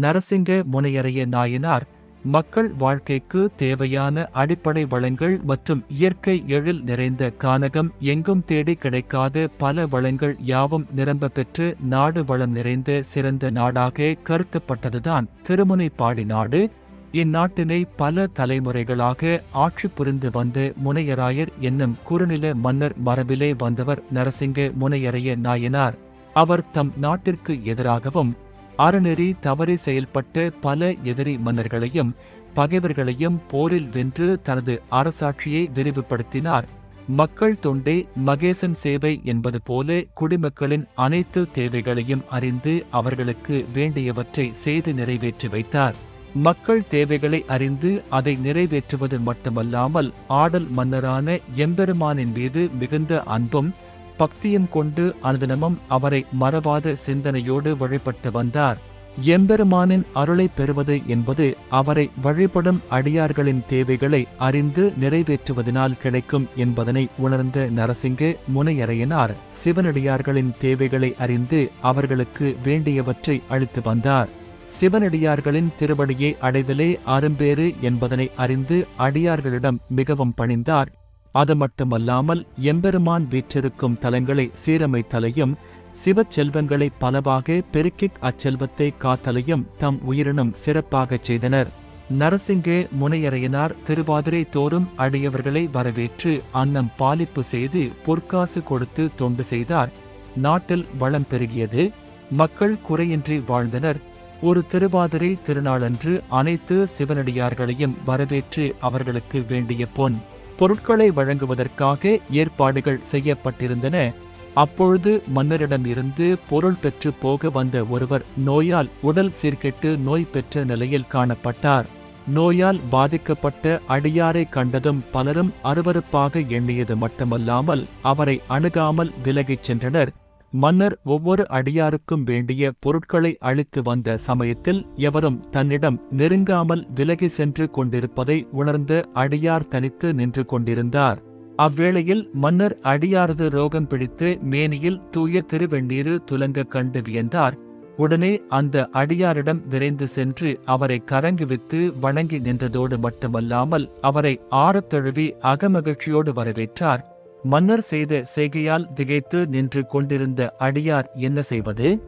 நரசிங்க முனையறைய நாயனார் மக்கள் வாழ்க்கைக்கு தேவையான அடிப்படை வளங்கள் மற்றும் இயற்கை எழில் நிறைந்த கானகம் எங்கும் தேடி கிடைக்காத பல வளங்கள் யாவும் நிரம்ப பெற்று நாடு வளம் நிறைந்த சிறந்த நாடாக கருத்தப்பட்டதுதான் திருமுனைப்பாடி நாடு. இந்நாட்டினை பல தலைமுறைகளாக ஆட்சி புரிந்து வந்த முனையராயர் என்னும் குறுநில மன்னர் மரபிலே வந்தவர் நரசிங்க முனையரைய நாயனார். அவர் தம் நாட்டிற்கு எதிராகவும் அறநெறி தவறி செயல்பட்ட பல எதிரி மன்னர்களையும் பகைவர்களையும் போரில் வென்று தனது அரசாட்சியை விரிவுபடுத்தினார். மக்கள் தொண்டே மகேசன் சேவை என்பது போல குடிமக்களின் அனைத்து தேவைகளையும் அறிந்து அவர்களுக்கு வேண்டியவற்றை செய்து நிறைவேற்றி வைத்தார். மக்கள் தேவைகளை அறிந்து அதை நிறைவேற்றுவது மட்டுமல்லாமல் ஆடல் மன்னரான எம்பெருமானின் மீது மிகுந்த அன்பும் பக்தியும் கொண்டு அனுதினமும் அவரை மறவாத சிந்தனையோடு வழிபட்டு வந்தார். எம்பெருமானின் அருளை பெறுவது என்பது அவரை வழிபடும் அடியார்களின் தேவைகளை அறிந்து நிறைவேற்றுவதனால் கிடைக்கும் என்பதனை உணர்ந்த நரசிங்க முனையறையினார். சிவனடியார்களின் தேவைகளை அறிந்து அவர்களுக்கு வேண்டியவற்றை அளித்து வந்தார். சிவனடியார்களின் திருவடியை அடைதலே அரும்பேறு என்பதனை அறிந்து அடியார்களிடம் மிகவும் பணிந்தார். அது மட்டுமல்லாமல் எம்பெருமான் வீற்றிருக்கும் தலங்களை சீரமைத்தலையும் சிவச் செல்வங்களை பலவாக பெருக்கிக் அச்செல்வத்தை காத்தலையும் தம் உயிரினும் சிறப்பாகச் செய்தனர். நரசிங்கே முனையறையனார் திருவாதிரை தோறும் அடியவர்களை வரவேற்று அன்னம் பாலிப்பு செய்து பொற்காசு கொடுத்து தொண்டு செய்தார். நாட்டில் வளம் பெருகியது. மக்கள் குறையின்றி வாழ்ந்தனர். ஒரு திருவாதிரை திருநாளன்று அனைத்து சிவனடியார்களையும் வரவேற்று அவர்களுக்கு வேண்டிய பொன். பொருட்களை வழங்குவதற்காக ஏற்பாடுகள் செய்யப்பட்டிருந்தன. அப்பொழுது மன்னரிடம் இருந்து பொருள் பெற்று போக வந்த ஒருவர் நோயால் உடல் சீர்கெட்டு நோய் பெற்ற நிலையில் காணப்பட்டார். நோயால் பாதிக்கப்பட்ட அடியாரை கண்டதும் பலரும் அருவருப்பாக எண்ணியது மட்டுமல்லாமல் அவரை அணுகாமல் விலகிச் சென்றனர். மன்னர் ஒவ்வொரு அடியாருக்கும் வேண்டிய பொருட்களை அளித்து வந்த சமயத்தில் எவரும் தன்னிடம் நெருங்காமல் விலகி சென்று கொண்டிருப்பதை உணர்ந்த அடியார் தனித்து நின்று கொண்டிருந்தார். அவ்வேளையில் மன்னர் அடியாரது ரோகம் பிடித்து மேனியில் தூய திருவெண்ணீரு துலங்க கண்டு வியந்தார். உடனே அந்த அடியாரிடம் விரைந்து சென்று அவரை கரங்குவித்து வணங்கி நின்றதோடு மட்டுமல்லாமல் அவரை ஆறத்தழுவி அகமகிழ்ச்சியோடு வரவேற்றார். மன்னர் செய்த செய்கையால் திகைத்து நின்று கொண்டிருந்த அடியார் என்ன செய்வது?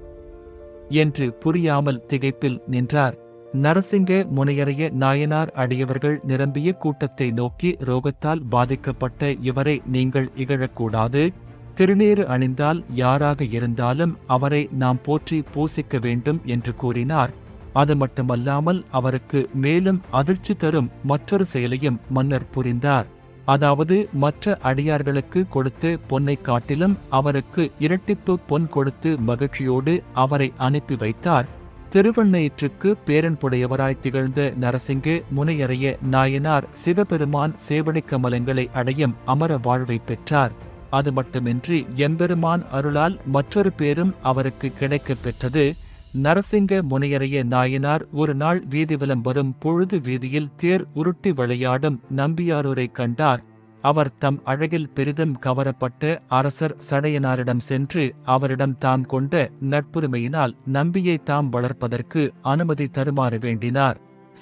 என்று புரியாமல் திகைப்பில் நின்றார். நரசிங்க முனையறைய நாயனார் அடியவர்கள் நிரம்பிய கூட்டத்தை நோக்கி ரோகத்தால் பாதிக்கப்பட்ட இவரை நீங்கள் இகழக்கூடாது. திருநீறு அணிந்தால் யாராக இருந்தாலும் அவரை நாம் போற்றி பூசிக்க வேண்டும் என்று கூறினார். அது மட்டுமல்லாமல் அவருக்கு மேலும் அதிர்ச்சி தரும் மற்றொரு செயலையும் மன்னர் புரிந்தார். அதாவது மற்ற அடியார்களுக்கு கொடுத்து பொன்னை காட்டிலும் அவருக்கு இரட்டிப்பு பொன் கொடுத்து மகிழ்ச்சியோடு அவரை அனுப்பி வைத்தார். திருவண்ணயிற்றுக்கு பேரன்புடையவராய் திகழ்ந்த நரசிங்கு முனையறைய நாயனார் சிவபெருமான் சேவடிக் கமலங்களை அடையும் அமர வாழ்வை பெற்றார். அது மட்டுமின்றி எம்பெருமான் அருளால் மற்றொரு பேரும் அவருக்கு கிடைக்கப் பெற்றது. நரசிங்க முனையறைய நாயனார் ஒரு நாள் வீதி வரும் பொழுது வீதியில் தேர் உருட்டி விளையாடும் நம்பியாரூரை கண்டார். அவர் தம் அழகில் பெரிதும் கவரப்பட்டு அரசர் சடையனாரிடம் சென்று அவரிடம் தாம் கொண்ட நட்புரிமையினால் நம்பியை தாம் வளர்ப்பதற்கு அனுமதி தருமாறு வேண்டினார்.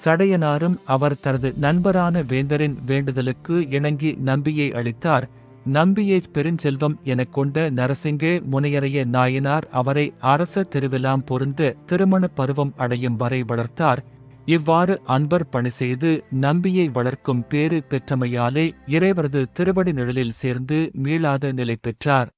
சடையனாரும் அவர் தனது நண்பரான வேந்தரின் வேண்டுதலுக்கு இணங்கி நம்பியை அளித்தார். நம்பியை பெருஞ்செல்வம் எனக் கொண்ட நரசிங்க முனையறைய நாயனார் அவரை அரச திருவிழாம் பொருந்த திருமண பருவம் அடையும் வரை வளர்த்தார். இவ்வாறு அன்பர் பணி செய்து நம்பியை வளர்க்கும் பேறு பெற்றமையாலே இறைவரது திருவடி நிழலில் சேர்ந்து மீளாத நிலை பெற்றார்.